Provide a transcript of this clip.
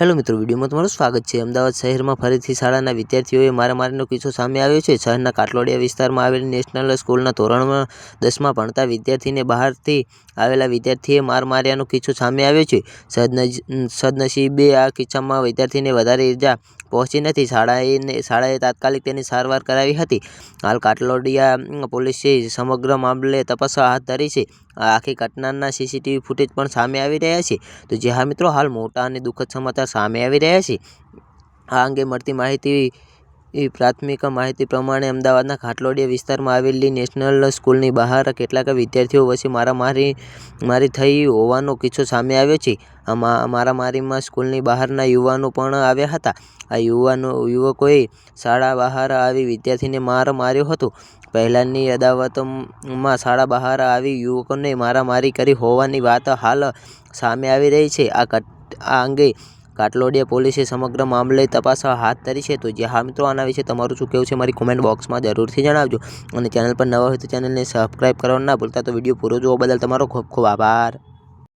Hello મિત્રો, વિડીયોમાં તમારું સ્વાગત છે. અમદાવાદ શહેરમાં ફરીથી શાળાના વિદ્યાર્થીઓએ મારામારીનો કિસ્સો સામે આવ્યો છે. શહેરના કાટલોડિયા વિસ્તારમાં આવેલી નેશનલ સ્કૂલના ધોરણમાં દસમાં ભણતા વિદ્યાર્થીને બહારથી આવેલા વિદ્યાર્થીએ માર માર્યાનો કિસ્સો સામે આવ્યો છે. સદનસીબે આ કિસ્સામાં વિદ્યાર્થીને વધારે ઇજા પહોંચી નથી. શાળાએ શાળાએ તાત્કાલિક તેની સારવાર કરાવી હતી. હાલ કાટલોડિયા પોલીસે સમગ્ર મામલે તપાસ હાથ ધરી છે. આખી ઘટનાના સીસીટીવી ફૂટેજ પણ સામે આવી રહ્યા છે. તો જે હા મિત્રો, હાલ મોટા અને દુઃખદ સમાચાર સામે આવી રહ્યા છે. આ અંગે મળતી માહિતી પ્રાથમિક માહિતી પ્રમાણે અમદાવાદના ઘાટલોડિયા વિસ્તારમાં આવેલી નેશનલ સ્કૂલની બહાર કેટલાક વિદ્યાર્થીઓ વચ્ચે મારામારી, મારી થઈ હોવાનો કિસ્સો સામે આવ્યો છે. આ મારામારીમાં સ્કૂલની બહારના યુવાનો પણ આવ્યા હતા. આ યુવાનો, યુવકોએ શાળા બહાર આવી વિદ્યાર્થીને માર માર્યો હતો. પહેલાંની અદાવતમાં શાળા બહાર આવી યુવકોને મારામારી કરી હોવાની વાત હાલ સામે આવી રહી છે. આ આ અંગે કાટલોડિયા પોલીસે સમગ્ર મામલે તપાસ હાથ ધરી છે. તો જે હા મિત્રો, આના વિશે તમારું શું કહેવું છે? મારી કોમેન્ટ બોક્સમાં જરૂરથી જણાવજો. અને ચેનલ પર નવા હોય તો ચેનલને સબસ્ક્રાઈબ કરવાનું ના ભૂલતા. તો વીડિયો પૂરો જોવા બદલ તમારો ખૂબ ખૂબ આભાર.